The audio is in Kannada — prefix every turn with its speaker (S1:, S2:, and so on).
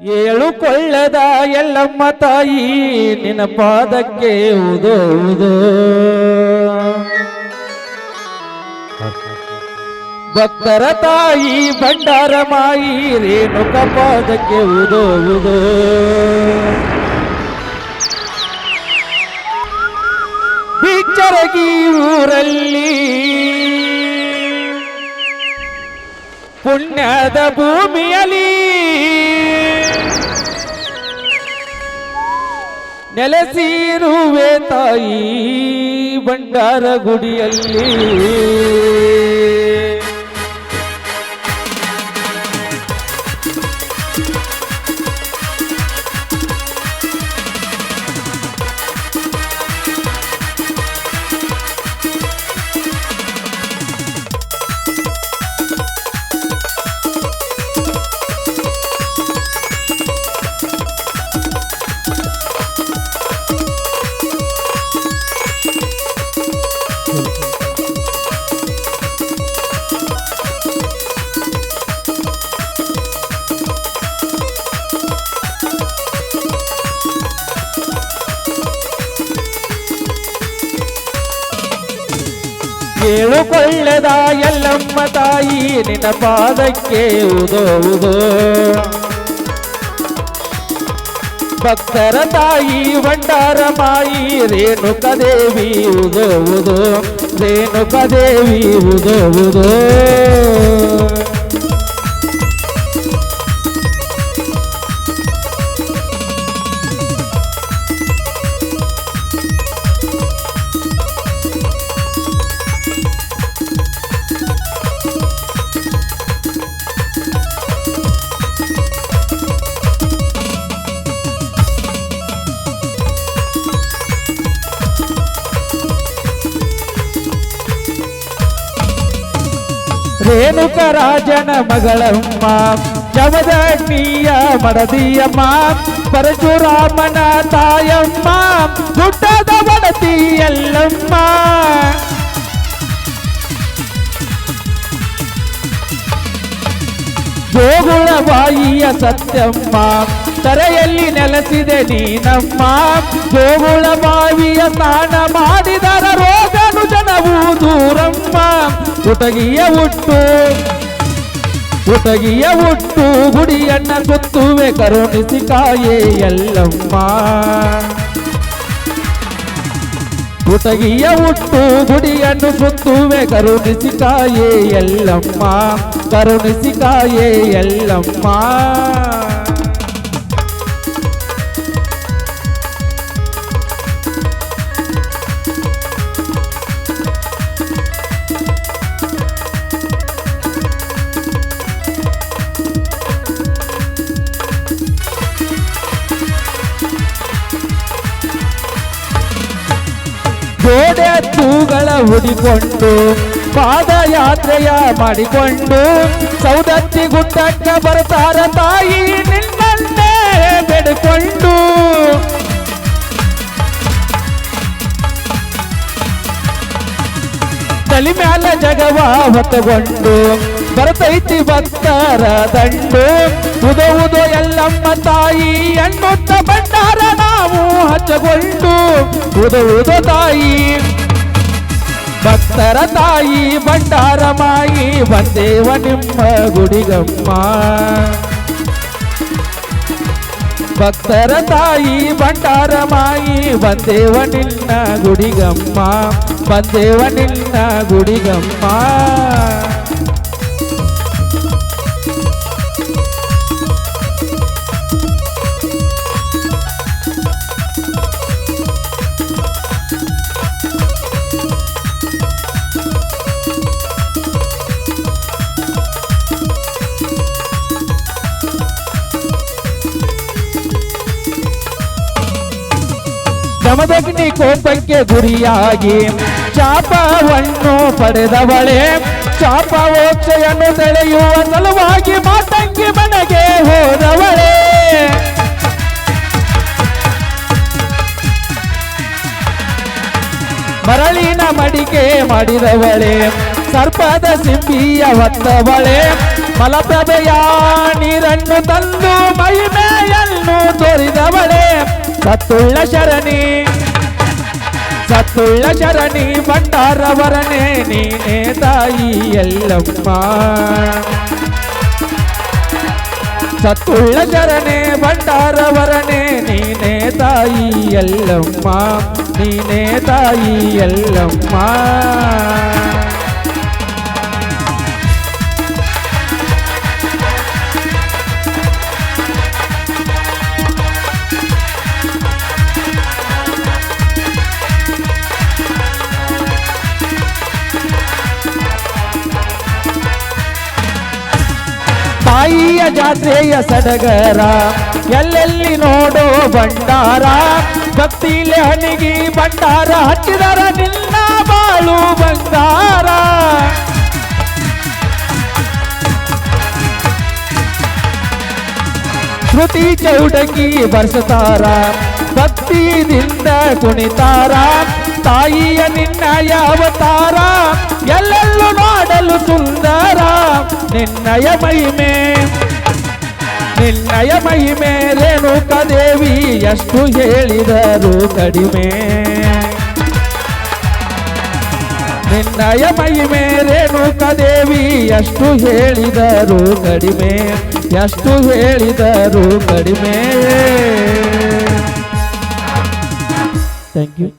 S1: ಏಳುಕೊಳ್ಳದ ಎಲ್ಲಮ್ಮ ತಾಯಿ, ನಿನ್ನ ಪಾದಕ್ಕೆ ಉದೋದು ಉದೋ. ಭಕ್ತರ ತಾಯಿ, ಭಂಡಾರ ಮಾಯಿ, ರೇಣುಕ ಪಾದಕ್ಕೆ ಉದೋದು ಉದೋ. ಬಿಚ್ಚರಗಿ ಊರಲ್ಲಿ ಪುಣ್ಯದ ಭೂಮಿಯಲ್ಲಿ ನೆಲೆಸಿರುವೆ ತಾಯಿ ಬಂಡಾರ ಗುಡಿಯಲ್ಲಿ ಏಳುಕೊಳ್ಳದ ಎಲ್ಲಮ್ಮ ತಾಯಿ ನಿನ್ನ ಪಾದಕ್ಕೆ ಉದೋ ಉದೋ ಭಕ್ತರ ತಾಯಿ, ಭಂಡಾರ ಮಾಯಿ ರೇಣುಕ ದೇವಿ ಉದೋ ಉದೋ ರೇಣುಕ ರಾಜನ ಮಗಳಮ್ಮ ಜಮದಗ್ನಿಯ ಮಡದಿಯಮ್ಮ, ಪರಶುರಾಮನ ತಾಯಮ್ಮ ಗುಡ್ಡದ ಮಡತಿಯಲ್ಲಮ್ಮ ಜೋಗುಳ ಬಾಯಿಯ ಸತ್ಯಮ್ಮ, ತರೆಯಲ್ಲಿ ನೆಲೆಸಿದೆ ನೀನಮ್ಮ. ಜೋಗುಳ ಬಾಯಿಯ ಸ್ನಾನ ಮಾಡಿದರ ರೋಗನು ಜನವು ದೂರಮ್ಮ. ಉಟಗಿಯ ಹುಟ್ಟು ಉಟಗಿಯ ಹುಟ್ಟು, ಗುಡಿಯನ್ನ ಸುತ್ತುವೆ ಕರುಣಿಸಿ ಕಾಯೇ ಎಲ್ಲಮ್ಮ. ಉಟಗಿಯ ಹುಟ್ಟು, ಗುಡಿಯನ್ನು ಸುತ್ತುವೆ ಕರುಣಿಸಿ ಕಾಯೇ ಎಲ್ಲಮ್ಮ. ಕರುಣಿಸಿ ಕಾಯೇ ಎಲ್ಲಮ್ಮ. ಗೋಡೆ ತೂಗಳ ಹುಡಿಕೊಂಡು, ಪಾದಯಾತ್ರೆಯ ಮಾಡಿಕೊಂಡು, ಸೌದತ್ತಿ ಗುಡ್ಡಕ್ಕ ಬರ್ತಾರ ತಾಯಿ ನಿನ್ನನ್ನೇ ಬೆಡ್ಕೊಂಡು. ತಲೆ ಮ್ಯಾಲ ಜಗವ ಹೊತ್ತಗೊಂಡು ಬರ್ತೈತಿ ಭಕ್ತರ ದಂಡು ಉದೋ ಉದೋ ಎಲ್ಲಮ್ಮ ತಾಯಿ ಎನ್ನುತ್ತ ಭಂಡಾರ ನಾವು ಹಚ್ಚಗೊಂಡು ಉದೋ ಉದೋ ತಾಯಿ. ಭಕ್ತರ ತಾಯಿ, ಭಂಡಾರ ಮಾಯಿ ಬಂದೇವ ನಿಮ್ಮ ಗುಡಿಗಮ್ಮ. ಭಕ್ತರ ತಾಯಿ, ಭಂಡಾರ ಮಾಯಿ ಬಂದೇವ ನಿನ್ನ ಗುಡಿಗಮ್ಮ. ಬಂದೇವ ನಿನ್ನ ಗುಡಿಗಮ್ಮ. ಜಮದಗ್ನಿ ಕೋಪಕ್ಕೆ ಗುರಿಯಾಗಿ ಶಾಪವನ್ನು ಪಡೆದವಳೆ. ಶಾಪವೋಕ್ಷೆಯನ್ನು ಸೆಳೆಯುವ ಸಲುವಾಗಿ ಮಾತಂಗಿ ಮನೆಗೆ ಹೋದವಳೆ. ಮರಳಿನ ಮಡಿಕೆ ಮಾಡಿದವಳೆ. ಸರ್ಪದ ಸಿಂಬಿಯ ಹೊತ್ತವಳೆ. ಮಲಪ್ರಭೆಯ ನೀರನ್ನು ತಂದು ಮಹಿಮೆಯನ್ನು ತೋರಿದವಳೆ. ಸತ್ತುಳ್ಳ ಶರಣಿ. ಸತ್ತುಳ್ಳ ಶರಣಿ, ಭಂಡಾರವರನೇ ನೀನೇ ತಾಯಿ ಎಲ್ಲಮ್ಮ. ಸತ್ತುಳ್ಳ ಶರಣೆ, ಭಂಡಾರವರನೇ ನೀನೇ ತಾಯಿ ಎಲ್ಲಮ್ಮ. ನೀನೇ ತಾಯಿ ಎಲ್ಲಮ್ಮ. ತಾಯಿಯ ಜಾತ್ರೆಯ ಸಡಗರ, ಎಲ್ಲೆಲ್ಲಿ ನೋಡೋ ಭಂಡಾರ ಭಕ್ತಿಲೆ ಹಣಿಗಿ ಭಂಡಾರ ಹಚ್ಚಿದರ ನಿನ್ನ ಬಾಳು ಬಂಗಾರ ಶ್ರುತಿ ಚೌಡಕಿ ಬರ್ಸತಾರ ಭಕ್ತಿಯಿಂದ ಕುಣಿತಾರ, ತಾಯಿಯ ನಿನ್ನ ಯಾವತಾರ, ಎಲ್ಲೆಲ್ಲೂ ನೋಡಲು ಸುಂದರ. ನಿನ್ನಯ ಮಹಿಮೆ. ನಿನ್ನಯ ಮಹಿಮೆ ರೇಣುಕ ದೇವಿ ಎಷ್ಟು ಹೇಳಿದರು ಕಡಿಮೆ. ನಿನ್ನಯ ಮಹಿಮೆ ರೇಣುಕ ದೇವಿ ಎಷ್ಟು ಹೇಳಿದರು ಕಡಿಮೆ. ಎಷ್ಟು ಹೇಳಿದರು ಕಡಿಮೆ. Thank you